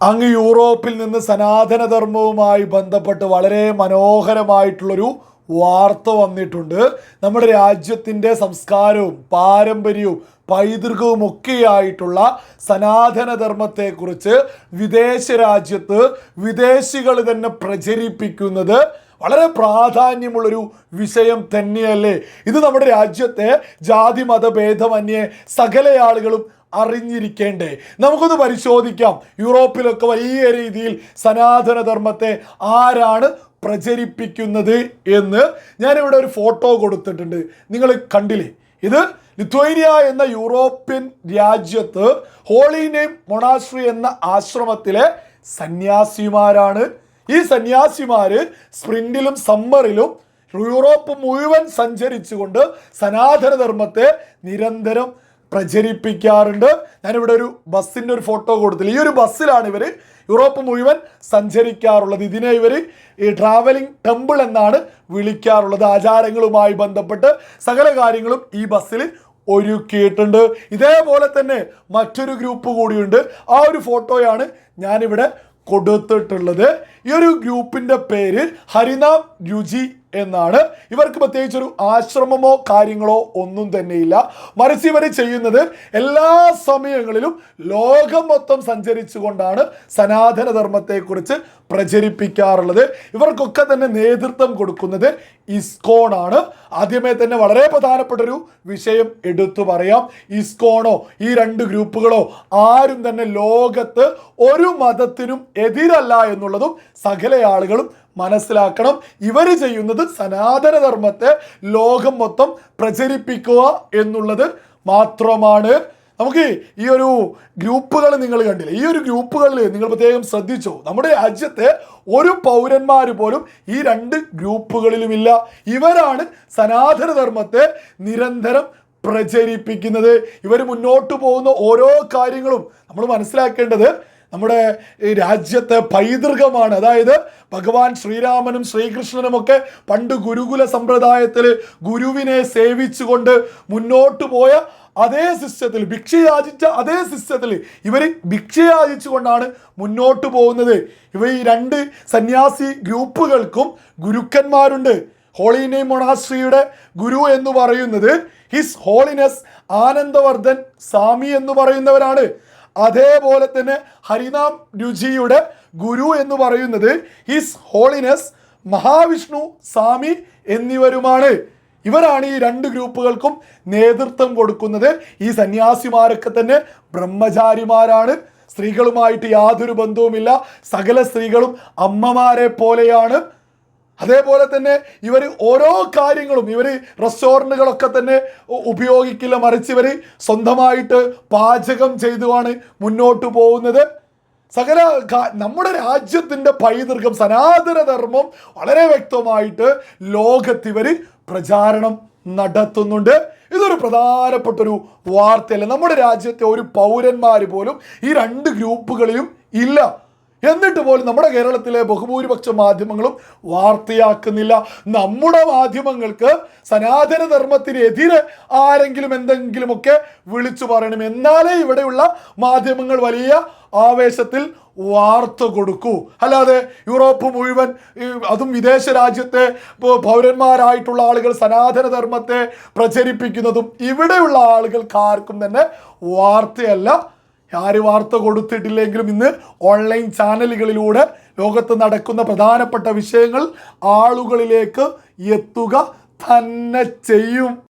അങ്ങ് യൂറോപ്പിൽ നിന്ന് സനാതനധർമ്മവുമായി ബന്ധപ്പെട്ട് വളരെ മനോഹരമായിട്ടുള്ളൊരു വാർത്ത വന്നിട്ടുണ്ട്. നമ്മുടെ രാജ്യത്തിന്റെ സംസ്കാരവും പാരമ്പര്യവും പൈതൃകവും ഒക്കെയായിട്ടുള്ള സനാതനധർമ്മത്തെക്കുറിച്ച് വിദേശ രാജ്യത്ത് വിദേശികൾ തന്നെ പ്രചരിപ്പിക്കുന്നത് വളരെ പ്രാധാന്യമുള്ളൊരു വിഷയം തന്നെയല്ലേ? ഇത് നമ്മുടെ രാജ്യത്തെ ജാതി മതഭേദമന്യേ സകല ആളുകളും അറിഞ്ഞിരിക്കേണ്ടേ. നമുക്കൊന്ന് പരിശോധിക്കാം. യൂറോപ്പിലൊക്കെ വലിയ രീതിയിൽ സനാതനധർമ്മത്തെ ആരാണ് പ്രചരിപ്പിക്കുന്നത് എന്ന്. ഞാനിവിടെ ഒരു ഫോട്ടോ കൊടുത്തിട്ടുണ്ട്. നിങ്ങൾ കണ്ടില്ലേ? ഇത് ലിത്വേനിയ എന്ന യൂറോപ്യൻ രാജ്യത്ത് ഹോളി നെയിം മൊണാസ്ട്രി എന്ന ആശ്രമത്തിലെ സന്യാസിമാരാണ്. ഈ സന്യാസിമാർ സ്പ്രിന്റിലും സമ്മറിലും യൂറോപ്പ് മുഴുവൻ സഞ്ചരിച്ചുകൊണ്ട് സനാതനധർമ്മത്തെ നിരന്തരം പ്രചരിപ്പിക്കാറുണ്ട്. ഞാനിവിടെ ഒരു ബസ്സിന്റെ ഒരു ഫോട്ടോ കൊടുത്തില്ല. ഈ ഒരു ബസ്സിലാണ് ഇവർ യൂറോപ്പ് മുഴുവൻ സഞ്ചരിക്കാറുള്ളത്. ഇതിനെ ഇവർ ഈ ട്രാവലിംഗ് ടെമ്പിൾ എന്നാണ് വിളിക്കാറുള്ളത്. ആചാരങ്ങളുമായി ബന്ധപ്പെട്ട് സകല കാര്യങ്ങളും ഈ ബസ്സിൽ ഒരുക്കിയിട്ടുണ്ട്. ഇതേപോലെ തന്നെ മറ്റൊരു ഗ്രൂപ്പ് കൂടിയുണ്ട്. ആ ഒരു ഫോട്ടോയാണ് ഞാനിവിടെ കൊടുത്തിട്ടുള്ളത്. ഈ ഒരു ഗ്രൂപ്പിന്റെ പേര് ഹരിനാം രുചി എന്നാണ്. ഇവർക്ക് പ്രത്യേകിച്ചൊരു ആശ്രമമോ കാര്യങ്ങളോ ഒന്നും തന്നെയില്ല. മറിച്ച് ഇവർ ചെയ്യുന്നത് എല്ലാ സമയങ്ങളിലും ലോകം മൊത്തം സഞ്ചരിച്ചുകൊണ്ടാണ് സനാതനധർമ്മത്തെക്കുറിച്ച് പ്രചരിപ്പിക്കാറുള്ളത്. ഇവർക്കൊക്കെ തന്നെ നേതൃത്വം കൊടുക്കുന്നത് ഇസ്കോൺ ആണ് ആദ്യമേ തന്നെ വളരെ പ്രധാനപ്പെട്ടൊരു വിഷയം എടുത്തു പറയാം. ഇസ്കോണോ ഈ രണ്ട് ഗ്രൂപ്പുകളോ ആരും തന്നെ ലോകത്ത് ഒരു മതത്തിനും എതിരല്ല എന്നുള്ളതും സകല ആളുകളും മനസ്സിലാക്കണം. ഇവർ ചെയ്യുന്നത് സനാതനധർമ്മത്തെ ലോകം മൊത്തം പ്രചരിപ്പിക്കുക എന്നുള്ളത് മാത്രമാണ്. നമുക്ക് ഈ ഒരു ഗ്രൂപ്പുകൾ നിങ്ങൾ കണ്ടില്ല? ഈ ഒരു ഗ്രൂപ്പുകളിൽ നിങ്ങൾ പ്രത്യേകം ശ്രദ്ധിച്ചോ? നമ്മുടെ രാജ്യത്തെ ഒരു പൗരന്മാർ പോലും ഈ രണ്ട് ഗ്രൂപ്പുകളിലുമില്ല. ഇവരാണ് സനാതനധർമ്മത്തെ നിരന്തരം പ്രചരിപ്പിക്കുന്നത്. ഇവർ മുന്നോട്ട് പോകുന്ന ഓരോ കാര്യങ്ങളും നമ്മൾ മനസ്സിലാക്കേണ്ടത് നമ്മുടെ ഈ രാജ്യത്തെ പൈതൃകമാണ്. അതായത് ഭഗവാൻ ശ്രീരാമനും ശ്രീകൃഷ്ണനും ഒക്കെ പണ്ട് ഗുരുകുല സമ്പ്രദായത്തിൽ ഗുരുവിനെ സേവിച്ചുകൊണ്ട് മുന്നോട്ട് പോയ അതേ സിസ്റ്റത്തിൽ ഭിക്ഷയാചിച്ച അതേ സിസ്റ്റത്തിൽ ഇവർ ഭിക്ഷയാചിച്ചുകൊണ്ടാണ് മുന്നോട്ട് പോകുന്നത്. ഇവ ഈ രണ്ട് സന്യാസി ഗ്രൂപ്പുകൾക്കും ഗുരുക്കന്മാരുണ്ട്. ഹോളി നെയ് ഗുരു എന്ന് പറയുന്നത് ഹിസ് ഹോളിനെസ് ആനന്ദവർദ്ധൻ സ്വാമി എന്ന് പറയുന്നവരാണ്. അതേപോലെ തന്നെ ഹരിനാം രുചിയുടെ ഗുരു എന്ന് പറയുന്നത് ഹിസ് ഹോളിനെസ് മഹാവിഷ്ണു സ്വാമി എന്നിവരുമാണ്. ഇവരാണ് ഈ രണ്ട് ഗ്രൂപ്പുകൾക്കും നേതൃത്വം കൊടുക്കുന്നത്. ഈ സന്യാസിമാരൊക്കെ തന്നെ ബ്രഹ്മചാരിമാരാണ്. സ്ത്രീകളുമായിട്ട് യാതൊരു ബന്ധവുമില്ല. സകല സ്ത്രീകളും അമ്മമാരെ പോലെയാണ്. അതേപോലെ തന്നെ ഇവർ ഓരോ കാര്യങ്ങളും ഇവർ റെസ്റ്റോറന്റുകളൊക്കെ തന്നെ ഉപയോഗിക്കില്ല മറിച്ച് ഇവർ സ്വന്തമായിട്ട് പാചകം ചെയ്തുമാണ് മുന്നോട്ട് പോകുന്നത്. സകല നമ്മുടെ രാജ്യത്തിന്റെ പൈതൃകം സനാതനധർമ്മം വളരെ വ്യക്തമായിട്ട് ലോകത്തിവർ പ്രചാരണം നടത്തുന്നുണ്ട്. ഇതൊരു പ്രധാനപ്പെട്ട ഒരു വാർത്തയല്ല? നമ്മുടെ രാജ്യത്തെ ഒരു പൗരന്മാർ പോലും ഈ രണ്ട് ഗ്രൂപ്പുകളിലും ഇല്ല. എന്നിട്ട് പോലും നമ്മുടെ കേരളത്തിലെ ബഹുഭൂരിപക്ഷ മാധ്യമങ്ങളും വാർത്തയാക്കുന്നില്ല. നമ്മുടെ മാധ്യമങ്ങൾക്ക് സനാതന ധർമ്മത്തിനെതിരെ ആരെങ്കിലും എന്തെങ്കിലുമൊക്കെ വിളിച്ചു പറയണം. എന്നാലേ ഇവിടെയുള്ള മാധ്യമങ്ങൾ വലിയ ആവേശത്തിൽ വാർത്ത കൊടുക്കൂ. അല്ലാതെ യൂറോപ്പ് മുഴുവൻ അതും വിദേശ രാജ്യത്തെ പൗരന്മാരായിട്ടുള്ള ആളുകൾ സനാതന ധർമ്മത്തെ പ്രചരിപ്പിക്കുന്നതും ഇവിടെയുള്ള ആളുകൾക്ക് ആർക്കും തന്നെ വാർത്തയല്ല. ആര് വാർത്ത കൊടുത്തിട്ടില്ലെങ്കിലും ഇന്ന് ഓൺലൈൻ ചാനലുകളിലൂടെ ലോകത്ത് നടക്കുന്ന പ്രധാനപ്പെട്ട വിഷയങ്ങൾ ആളുകളിലേക്ക് എത്തുക തന്നെ ചെയ്യും.